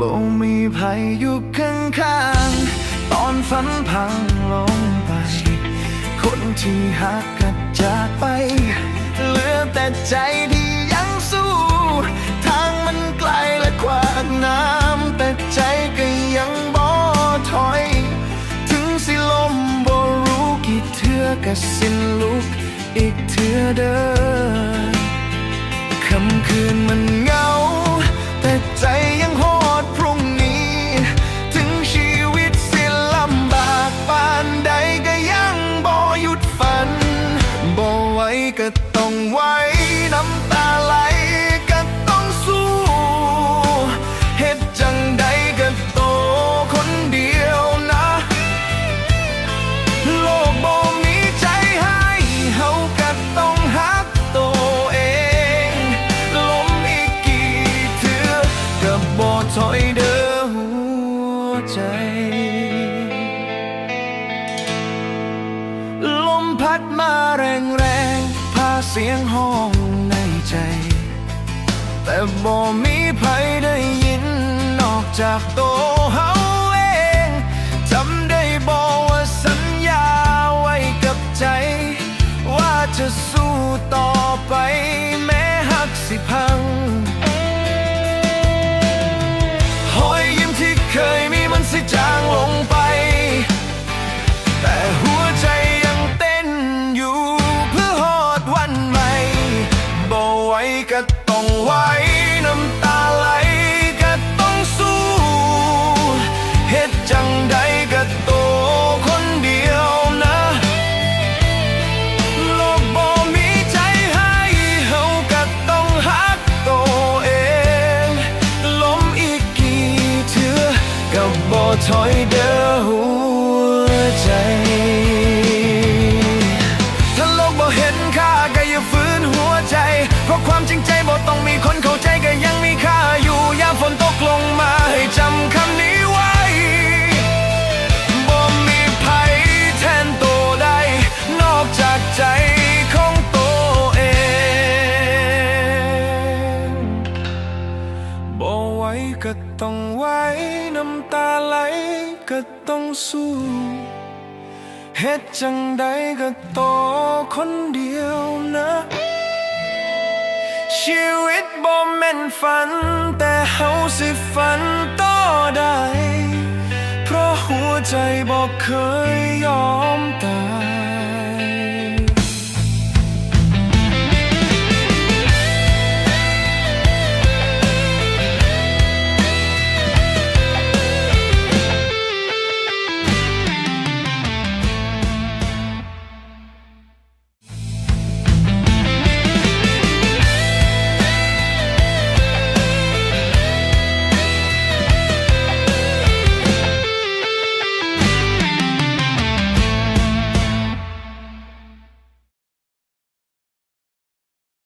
บ่มีภัยอยู่ข้างข้างๆตอนฝันพังลงไป คนที่หักกัดจากไป เหลือแต่ใจที่ยังสู้ ทางมันไกลและกว้างน้ำแต่ใจก็ยังบ่ถอย ถึงสิลมบ่รู้กี่เทื่อก็สิ้นลุก อีกเทื่อเด้อค่ำคืน ใจลมพัดมาแรงแรงๆพาเสียงห้องในใจ แต่บ่มีใครได้ยินนอกจากตัว ไหวน้ำตาไหลก็ต้องสู้เฮ็ดจังใดก็โตคนเดียวนะโลกบ่มีใจให้เฮาก็ต้องหักโตเองล้มอีกกี่เทื่อก็บ่ถอยเด้อ เพราะความจริงใจบ่ต้องมีคนเข้าใจก็ยังมีค่าอยู่ยามฝนตกลงมาให้จำคำนี้ไว้บ่มีภัยแทนตัวใดนอกจากใจของตัวเองบ่ไหวก็ต้องไหวน้ำตาไหลก็ต้องสู้เฮ็ดจังใดก็โตคนเดียว ชีวิตบ่แม่นฝัน แต่เฮาสิฝันต่อได้ เพราะหัวใจบอกเคย